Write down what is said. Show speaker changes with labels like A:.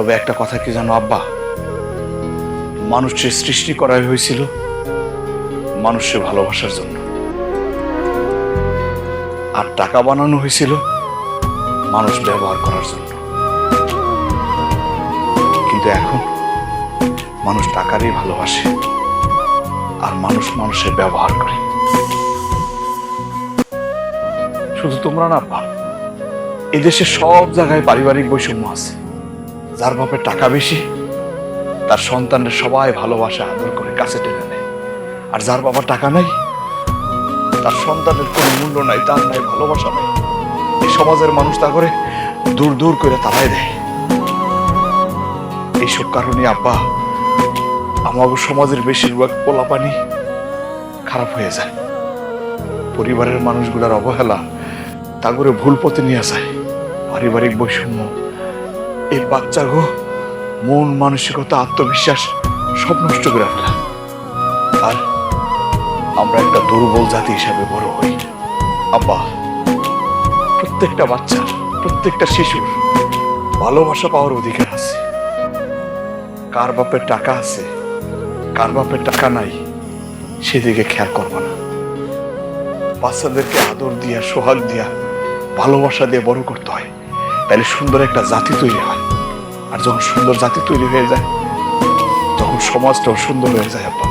A: তবে একটা কথা কি জানো, আব্বা? মানুষের সৃষ্টি করা হয়েছিল মানুষের ভালোবাসার জন্য। আর টাকা বানানো হয়েছিল মানুষ ব্যবহার করার জন্য। কিন্তু এখন মানুষ টাকারই ভালোবাসে আর মানুষ মানুষের ব্যবহার করে। শুধু তোমরা না পা এদেশে সব জায়গায় পারিবারিক বৈষম্য আছে। যার বাপের টাকা বেশি, তার সন্তানের সবাই ভালোবাসা আদর করে কাছে টেনে নেয়। আর যার বাবার টাকা নাই, তার সন্তানের কোনো মূল্য নাই তার নাই, ভালোবাসা নাই। এই সমাজের মানুষ তা করে দূর দূর করে তারাই দেয়। এইসব কারণে আব্বা আমাদের সমাজের বেশিরভাগ পোলাপানি খারাপ হয়ে যায়। পরিবারের মানুষগুলোর অবহেলা তা করে ভুল পথে নিয়ে যায়। পারিবারিক বৈষম্য এই বাচ্চাগো মন মানসিকতা, আত্মবিশ্বাস সব নষ্ট করে ফেলা। আর আমরা একটা দুর্বল জাতি হিসাবে বড় হই। আব্বা, প্রত্যেকটা বাচ্চার প্রত্যেকটা শিশুর ভালোবাসা পাওয়ার অধিকার আছে। কার বাপের টাকা আছে, কার বাপের টাকা নাই, সেদিকে খেয়াল করব না। বাচ্চাদেরকে আদর দিয়া, সোহাগ দিয়া, ভালোবাসা দিয়ে বড় করতে হয়। তাহলে সুন্দর একটা জাতি তৈরি হয়। আর যখন সুন্দর জাতি তৈরি হয়ে যায়, তখন সমাজটাও সুন্দর হয়ে যায়, আব্বা।